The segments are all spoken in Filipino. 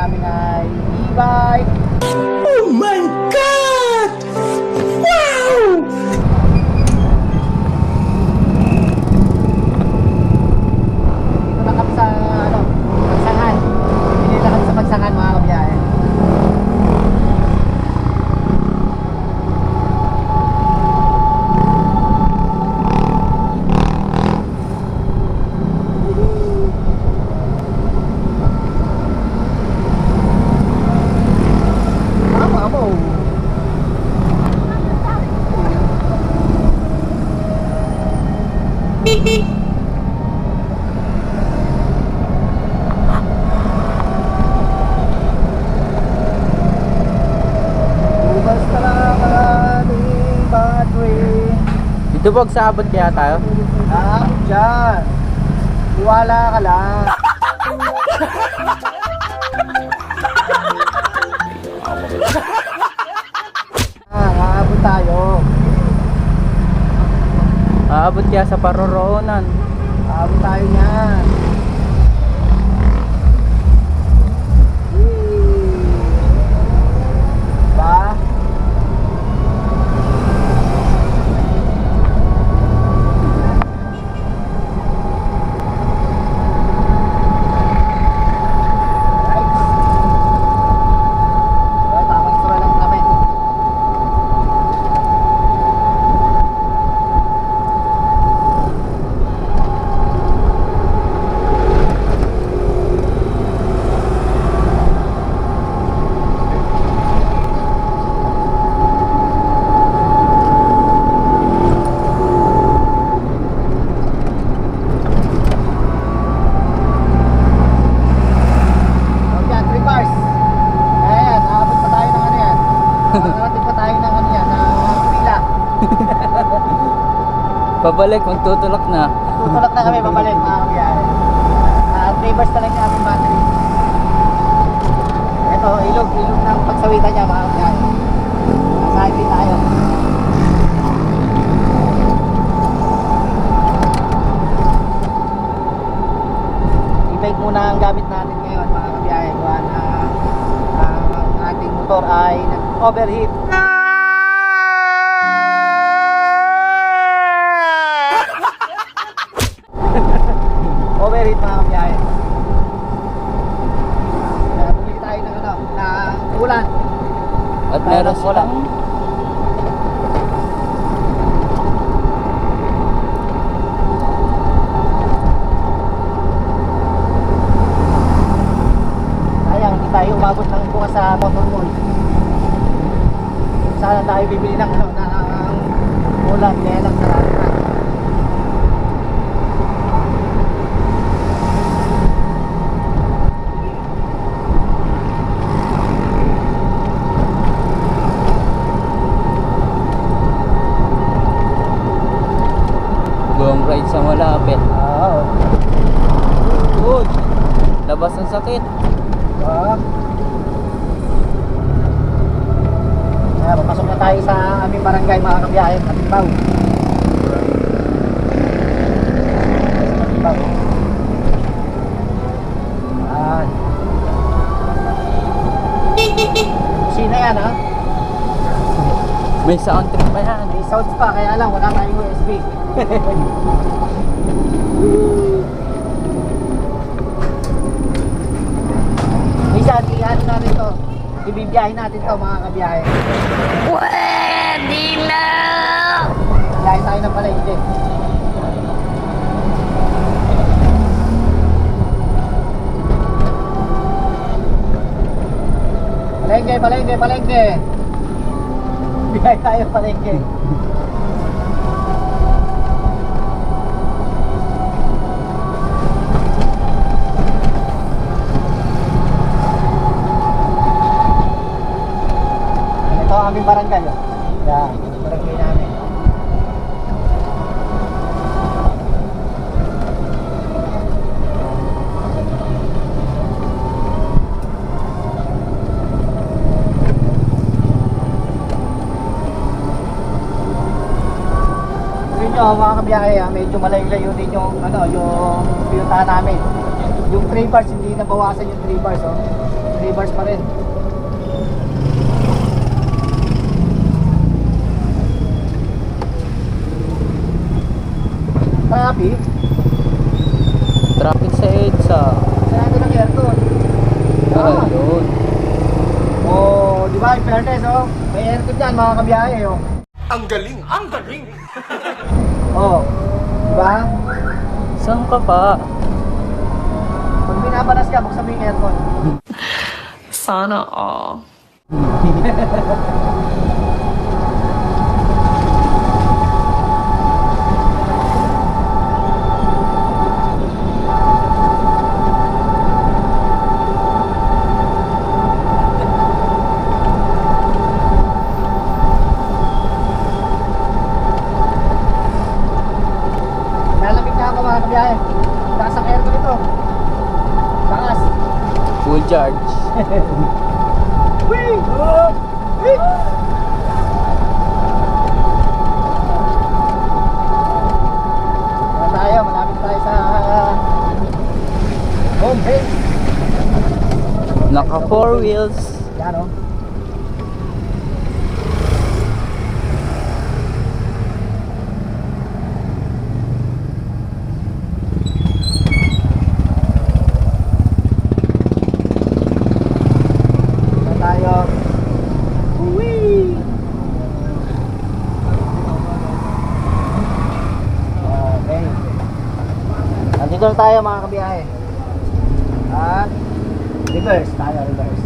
Bye ay e-bike. Ba sa abot kaya tayo? Ah, dyan. Iwala ka lang. ah, aabot tayo. Aabot kaya sa paroroonan. Aabot tayo niyan. Ba? Right. Tamang isura lang kami. Oh, yan, three bars. Ayan, aabot pa tayo ng ano yan. Makakarating pa tayo ng ano yan, ng pila. Pabalik, magtutulak na. Tutulak na kami, babalik mga kabiyahe. Ah, three bars talaga yung aming battery. Ito, ilog, ilog ng pagsawitan niya mga kabiyahe. Nasa highway tayo. E-bike muna ang gamit natin ngayon mga kabiyahe. Gawa na ah, ang ating motor ay nag-overheat. Overheat mga kabiyahe. Kaya bumili tayo ng ano, ng ulan. At meron ng silang tayo umabot ng bukas sa motor mall. Sana tayo bibili ng ano, ng ulan. Kaya lang sarado na. long ride sa malapit. Oo. Good. Labas ang sakit. Ah. Kaya papasok na tayo sa aming barangay mga kabiyahe. Katibaw. Yan. Kusina yan ha. May sound trip pa yan. May sounds pa, kaya lang wala tayong USB. Minsan, i-ano natin to. Ibibiyahin natin to mga kabiyahe. Pwede na! Biyahe tayo ng palengke. Palengke, palengke. Biyahe tayo palengke. Ito ang aming barangay. oh. Yan, barangay namin. Nyo, mga kabiyahe, ah, medyo malayo-layo din yung, ano, yung pinuntahan namin. Yung 3 bars, hindi nabawasan yung 3 bars, oh. 3 bars pa rin. Traffic. Traffic sa EDSA. Sarado ng aircon. Ah, yun. Oh, di ba? In fairness, oh. May aircon dyan, mga kabiyahe, oh. Ang galing! Ang galing! Oh. Di ba? Saan ka pa? Pag binabalas ka, buksan mo yung aircon. Sana all. Nalamig na ako, mga kabiyahe. Taas ang aircon ito. Taas. Full charge. Whee! Oh! Base. Naka four wheels. Yan o. Yan tayo. Uwi! Okay. Nandito na tayo mga kabiyahe. At reverse tayo, reverse.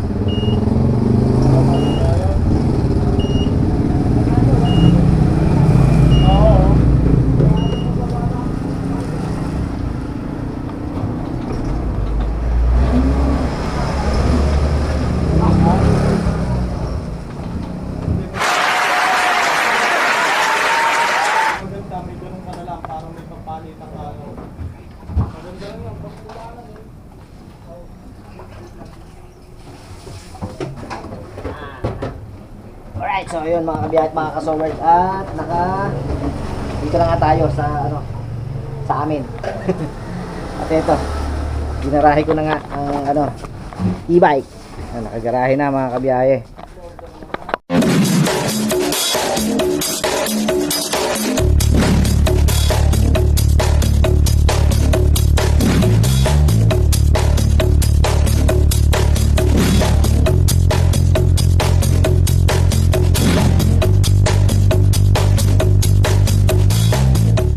So ayun mga kabiyahe mga kasoward at naka dito na nga tayo sa ano sa amin. at ito, ginarahe ko na nga ang ano e-bike. Nakagarahe na mga kabiyahe.